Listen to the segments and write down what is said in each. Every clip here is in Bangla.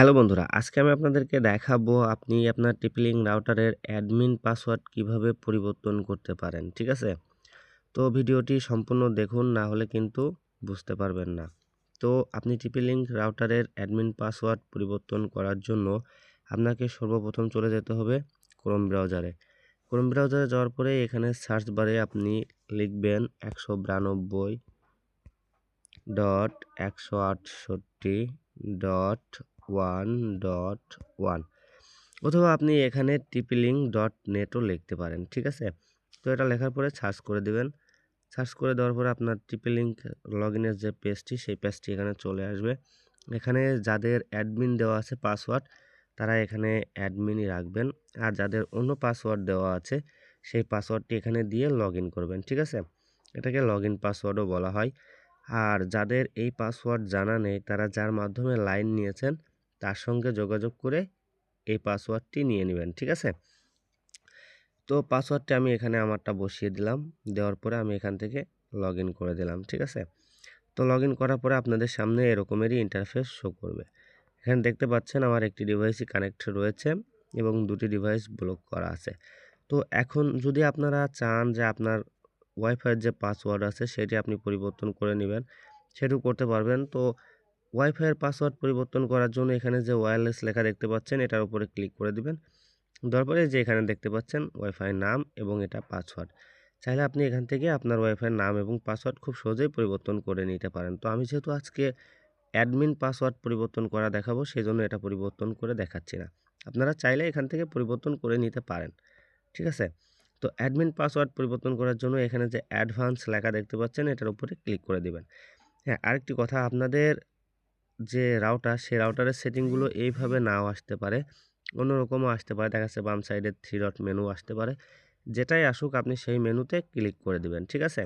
হ্যালো বন্ধুরা, আজকে আমি আপনাদেরকে দেখাবো আপনি আপনার টিপলিং রাউটারের অ্যাডমিন পাসওয়ার্ড কীভাবে পরিবর্তন করতে পারেন, ঠিক আছে? তো ভিডিওটি সম্পূর্ণ দেখুন, না হলে কিন্তু বুঝতে পারবেন না। তো আপনি টিপিলিং রাউটারের অ্যাডমিন পাসওয়ার্ড পরিবর্তন করার জন্য আপনাকে সর্বপ্রথম চলে যেতে হবে ক্রোম ব্রাউজারে। ক্রোম ব্রাউজারে যাওয়ার পরে এখানে সার্চ বারে আপনি লিখবেন একশো বিরানব্বই ডট একশো আটষট্টি ডট ওয়ান ডট ওয়ান অথবা আপনি এখানে টিপিলিং ডট নেটও লিখতে পারেন, ঠিক আছে? তো এটা লেখার পরে সার্চ করে দিবেন। সার্চ করে দেওয়ার পরে আপনার টিপিলিঙ্ক লগ ইনের যে পেজটি সেই পেজটি এখানে চলে আসবে। এখানে যাদের অ্যাডমিন দেওয়া আছে পাসওয়ার্ড তারা এখানে অ্যাডমিনই রাখবেন। আর যাদের অন্য পাসওয়ার্ড দেওয়া আছে, সেই পাসওয়ার্ডটি এখানে দিয়ে লগ করবেন, ঠিক আছে? এটাকে লগ ইন পাসওয়ার্ডও বলা হয়। আর যাদের এই পাসওয়ার্ড জানা নেই, তারা যার মাধ্যমে লাইন নিয়েছেন তার সঙ্গে যোগাযোগ করে এই পাসওয়ার্ডটি নিয়ে নেবেন, ঠিক আছে? তো পাসওয়ার্ডটি আমি এখানে আমারটা বসিয়ে দিলাম, দেওয়ার পরে আমি এখান থেকে লগ করে দিলাম, ঠিক আছে? তো লগ করার পরে আপনাদের সামনে এরকমেরই ইন্টারফেস শো করবে। এখানে দেখতে পাচ্ছেন আমার একটি ডিভাইসই কানেক্ট রয়েছে এবং দুটি ডিভাইস ব্লক করা আছে। তো এখন যদি আপনারা চান যে আপনার ওয়াইফাইয়ের যে পাসওয়ার্ড আছে সেটি আপনি পরিবর্তন করে নেবেন সেটিও করতে পারবেন। তো ওয়াইফাইয়ের পাসওয়ার্ড পরিবর্তন করার জন্য এখানে যে ওয়্যারলেস লেখা দেখতে পাচ্ছেন, এটার উপরে ক্লিক করে দিবেন। তারপরে যে এখানে দেখতে পাচ্ছেন ওয়াইফাই নাম এবং এটা পাসওয়ার্ড চাইলে আপনি এখান থেকে আপনার ওয়াইফাইয়ের নাম এবং পাসওয়ার্ড খুব সহজেই পরিবর্তন করে নিতে পারেন। তো আমি যেহেতু আজকে অ্যাডমিন পাসওয়ার্ড পরিবর্তন করা দেখাবো সেই জন্য এটা পরিবর্তন করে দেখাচ্ছি না। আপনারা চাইলে এখান থেকে পরিবর্তন করে নিতে পারেন। ঠিক আছে? তো অ্যাডমিন পাসওয়ার্ড পরিবর্তন করার জন্য এখানে যে অ্যাডভান্স লেখা দেখতে পাচ্ছেন, এটার উপরে ক্লিক করে দেবেন। হ্যাঁ আরেকটি কথা, আপনাদের যে রাউটার সেই রাউটারের সেটিংগুলো এইভাবে নাও আসতে পারে। অন্যরকমও আসতে পারে। দেখা যাচ্ছে বাম সাইডে থ্রি ডট মেনু আসতে পারে। যেটাই আসুক, আপনি সেই মেনুতে ক্লিক করে দিবেন, ঠিক আছে?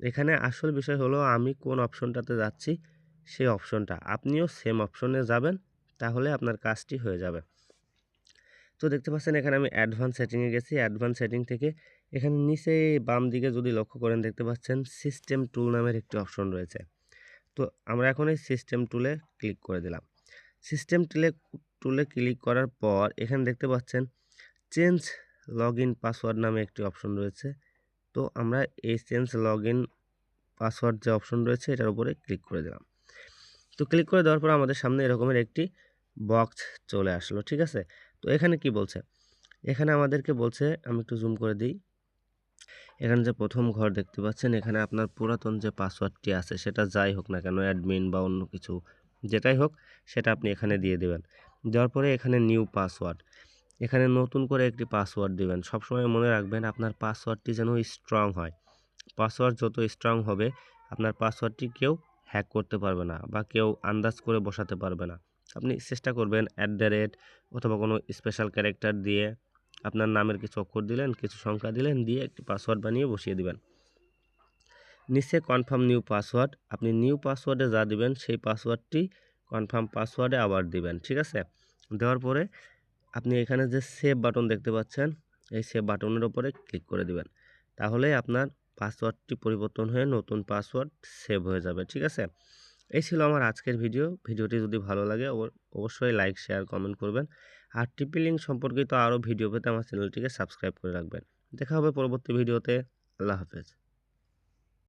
এখানে আসল বিষয় হলো, আমি কোন অপশনটাতে যাচ্ছি, সেই অপশনটা আপনিও সেম অপশনে যাবেন, তাহলে আপনার কাজটি হয়ে যাবে। তো দেখতে পাচ্ছেন, এখানে আমি অ্যাডভান্স সেটিংয়ে গেছি। অ্যাডভান্স সেটিং থেকে এখানে নিচে বাম দিকে যদি লক্ষ্য করেন, দেখতে পাচ্ছেন সিস্টেম টুল নামের একটি অপশন রয়েছে। তো আমরা এখন এই সিস্টেম টুলে ক্লিক করে দিলাম। সিস্টেম টুলে টুলে ক্লিক করার পর এখানে দেখতে পাচ্ছেন চেঞ্জ লগ ইন পাসওয়ার্ড নামে একটি অপশন রয়েছে। তো আমরা এই চেঞ্জ লগ ইন পাসওয়ার্ড যে অপশন রয়েছে এটার উপরে ক্লিক করে দিলাম। তো ক্লিক করে দেওয়ার পর আমাদের সামনে এরকমের একটি বক্স চলে আসলো, ঠিক আছে? তো এখানে কি বলছে? এখানে আমাদেরকে বলছে, আমি একটু জুম করে দিই। এখানে যে প্রথম ঘর দেখতে পাচ্ছেন, এখানে আপনার পুরাতন যে পাসওয়ার্ডটি আছে, সেটা যাই হোক না কেন অ্যাডমিন বা অন্য কিছু যেটাই হোক, সেটা আপনি এখানে দিয়ে দেবেন। দেওয়ার পরে এখানে নিউ পাসওয়ার্ড এখানে নতুন করে একটি পাসওয়ার্ড দেবেন। সবসময় মনে রাখবেন, আপনার পাসওয়ার্ডটি যেন স্ট্রং হয়। পাসওয়ার্ড যত স্ট্রং হবে, আপনার পাসওয়ার্ডটি কেউ হ্যাক করতে পারবে না বা কেউ আন্দাজ করে বসাতে পারবে না। আপনি চেষ্টা করবেন অ্যাট দ্য রেট অথবা কোনো স্পেশাল ক্যারেক্টার দিয়ে আপনার নামের কিছু অক্ষর দিলেন, কিছু সংখ্যা দিলেন, দিয়ে একটি পাসওয়ার্ড বানিয়ে বসিয়ে দিবেন। নিচে কনফার্ম নিউ পাসওয়ার্ড আপনি নিউ পাসওয়ার্ডে যা দিবেন, সেই পাসওয়ার্ডটি কনফার্ম পাসওয়ার্ডে আবার দিবেন, ঠিক আছে? দেওয়ার পরে আপনি এখানে যে সেভ বাটন দেখতে পাচ্ছেন, এই সেভ বাটনের ওপরে ক্লিক করে দিবেন। তাহলে আপনার পাসওয়ার্ডটি পরিবর্তন হয়ে নতুন পাসওয়ার্ড সেভ হয়ে যাবে, ঠিক আছে? এই ছিল আমার আজকের ভিডিও ভিডিওটি যদি ভালো লাগে অবশ্যই লাইক শেয়ার কমেন্ট করবেন। আর টিপি লিঙ্ক সম্পর্কিত আরও ভিডিও পেতে আমার চ্যানেলটিকে সাবস্ক্রাইব করে রাখবেন। দেখা হবে পরবর্তী ভিডিওতে। আল্লাহ হাফেজ।